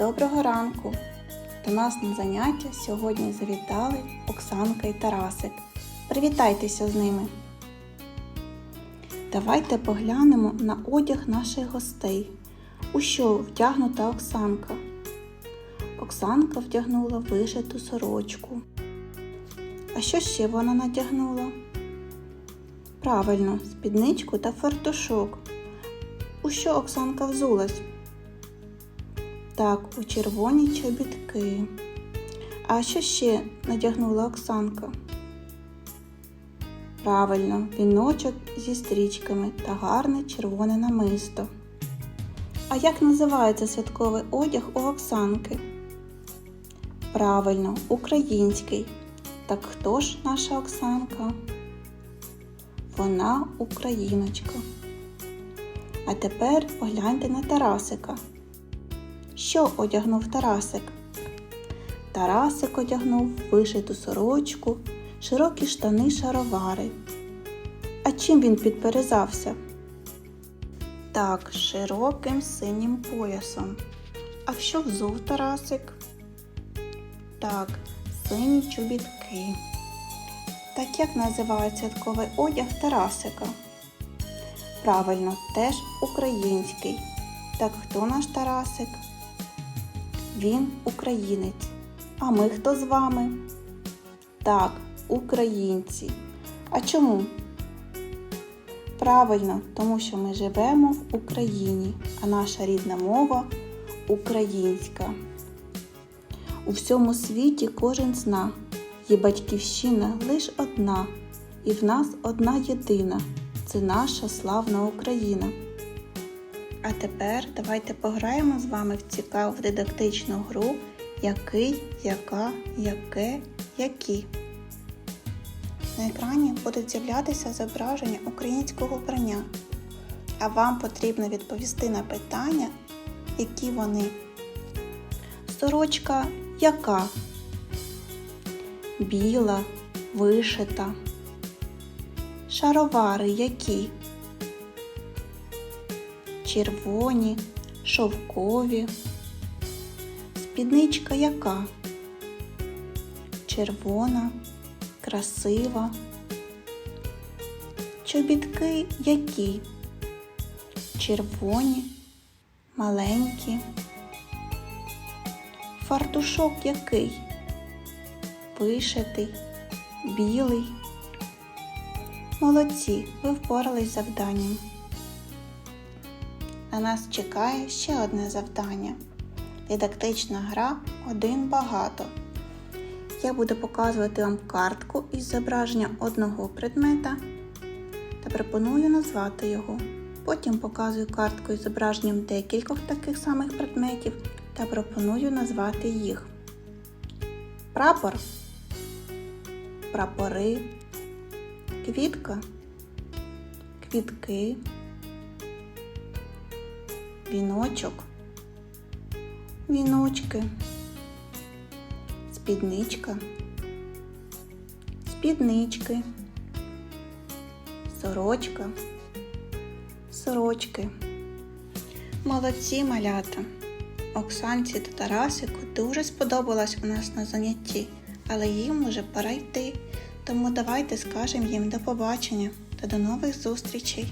Доброго ранку! До нас на заняття сьогодні завітали Оксанка і Тарасик. Привітайтеся з ними. Давайте поглянемо на одяг наших гостей. У що вдягнута Оксанка? Оксанка вдягнула вишиту сорочку. А що ще вона надягнула? Правильно, спідничку та фартушок. У що Оксанка взулась? Так, у червоні чобітки. А що ще надягнула Оксанка? Правильно, віночок зі стрічками та гарне червоне намисто. А як називається святковий одяг у Оксанки? Правильно, український. Так хто ж наша Оксанка? Вона україночка. А тепер погляньте на Тарасика. Що одягнув Тарасик? Тарасик одягнув вишиту сорочку, широкі штани шаровари. А чим він підперезався? Так, широким синім поясом. А що взув Тарасик? Так, сині чобітки. Так як називається святковий одяг Тарасика? Правильно, теж український. Так хто наш Тарасик? Він українець. А ми хто з вами? Так, українці. А чому? Правильно, тому що ми живемо в Україні, а наша рідна мова українська. У всьому світі кожен зна, є батьківщина лиш одна, і в нас одна єдина це наша славна Україна. А тепер давайте пограємо з вами в цікаву дидактичну гру який, яка, яке, які. На екрані будуть з'являтися зображення українського вбрання, а вам потрібно відповісти на питання, які вони. Сорочка яка? Біла, вишита. Шаровари які? Червоні, шовкові. Спідничка яка? Червона, красива. Чобітки які? Червоні, маленькі. Фартушок який? Вишитий, білий. Молодці, ви впорались завданням. На нас чекає ще одне завдання. Дидактична гра один багато. Я буду показувати вам картку із зображенням одного предмета та пропоную назвати його. Потім показую картку із зображенням декількох таких самих предметів та пропоную назвати їх. Прапор, прапори, квітка, квітки, віночок віночки, спідничка, спіднички, сорочка, сорочки. Молодці малята! Оксанці та Тарасику дуже сподобалось у нас на занятті, але їм уже пора йти. Тому давайте скажемо їм до побачення та до нових зустрічей!